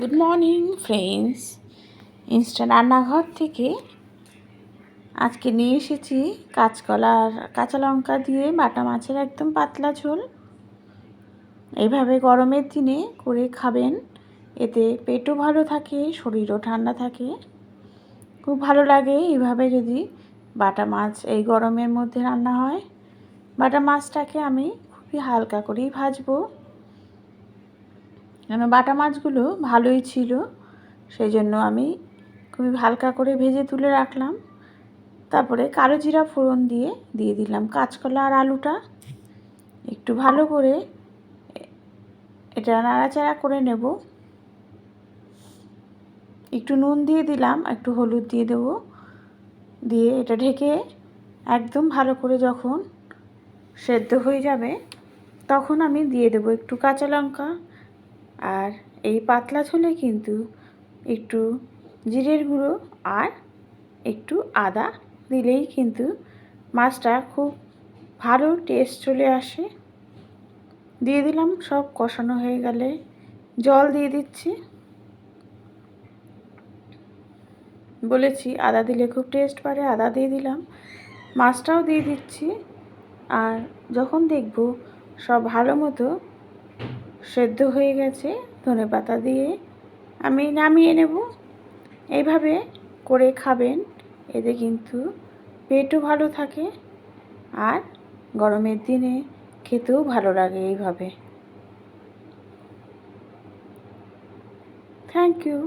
Good morning friends Insta রান্নাঘর থেকে আজকে নিয়ে এসেছি কাঁচকলা আর কাঁচা লঙ্কা দিয়ে বাটা মাছের একদম পাতলা ঝোল। এইভাবে গরমের দিনে করে খাবেন। এতে পেটও ভালো থাকে, শরীরও ঠান্ডা থাকে। খুব ভালো লাগে এইভাবে যদি বাটা মাছ এই গরমের মধ্যে রান্না হয়। বাটা মাছটাকে আমি খুবই হালকা করেই ভাজবো। কেন বাটা মাছগুলো ভালোই ছিল সেই জন্য আমি খুবই হালকা করে ভেজে তুলে রাখলাম। তারপরে কালো জিরা ফোড়ন দিয়ে দিয়ে দিলাম কাঁচকলা আর আলুটা। একটু ভালো করে এটা নাড়াচাড়া করে নেব। একটু নুন দিয়ে দিলাম, একটু হলুদ দিয়ে দেব। দিয়ে এটা ঢেকে একদম ভালো করে যখন সেদ্ধ হয়ে যাবে, তখন আমি দিয়ে দেবো একটু কাঁচা লঙ্কা। আর এই পাতলা ঝোলে কিন্তু একটু জিরের গুঁড়ো আর একটু আদা দিলেই কিন্তু মাছটা খুব ভালো টেস্ট চলে আসে। দিয়ে দিলাম, সব কষানো হয়ে গেলে জল দিয়ে দিচ্ছি। বলেছি, আদা দিলে খুব টেস্ট পারে আদা দিয়ে দিলাম। মাছটাও দিয়ে দিচ্ছি। আর যখন দেখব সব ভালো মতো সেদ্ধ হয়ে গেছে, ধনে পাতা দিয়ে আমি নামিয়ে নেব। এইভাবে করে খাবেন, এতে কিন্তু পেটও ভালো থাকে আর গরমের দিনে খেতেও ভালো লাগে এইভাবে। Thank you